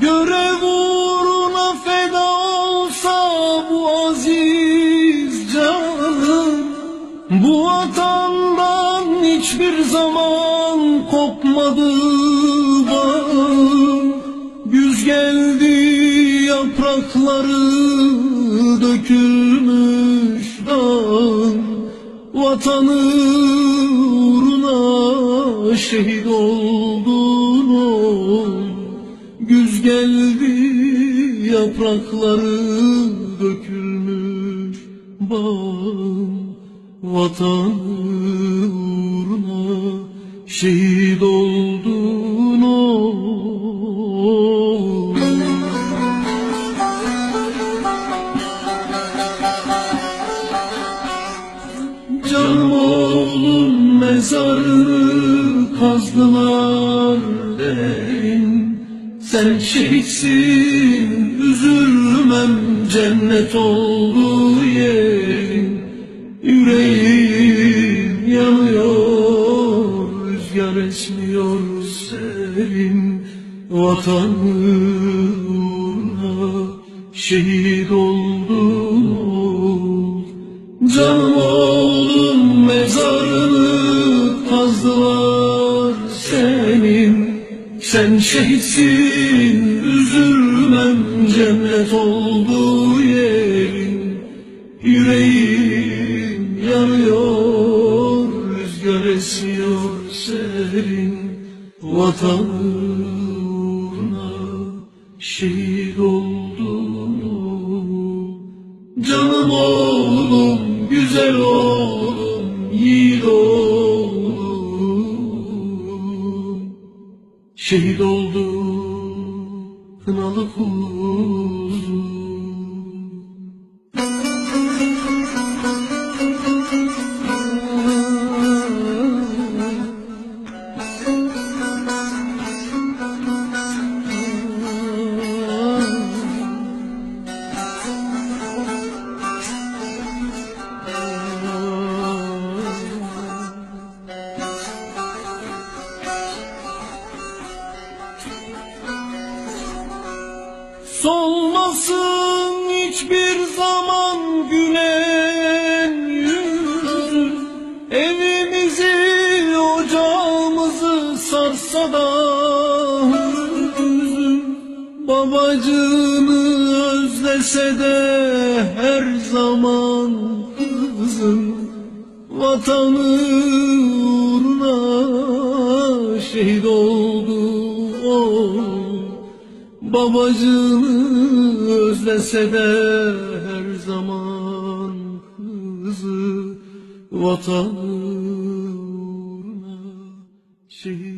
Görev Bu vatandan hiçbir zaman kopmadı bağım Güz geldi yaprakları dökülmüş dağın Vatanı uğruna şehit oldun oğlum Güz geldi yaprakları dökülmüş bağım Vatan uğruna şehit oldun oğlum Canım oğlum mezarını kazdılar derin. Sen şehitsin üzülmem cennet oldu yerin Yüreğim yanıyor rüzgar esmiyor serin Vatan uğruna şehit oldun oğul Canım oğlum mezarını kazdılar senin. Sen şehitsin üzülmem cennet oldu yerin Yüreğim yanıyor rüzgar esiyor serin Vatan uğruna şehit oldun oğul. Canım oğlum, güzel oğlum, yiğit oğlum Şehit oldu kınalı kuzum Solmasın hiçbir zaman gülen yüzü. Evimizi ocağımızı sarsa da hüzün. Babacığını özlese de her zaman kızım Vatanı uğruna şehit oldu oğlum Babacığını özlese de her zaman kızı vatanı uğruna şehit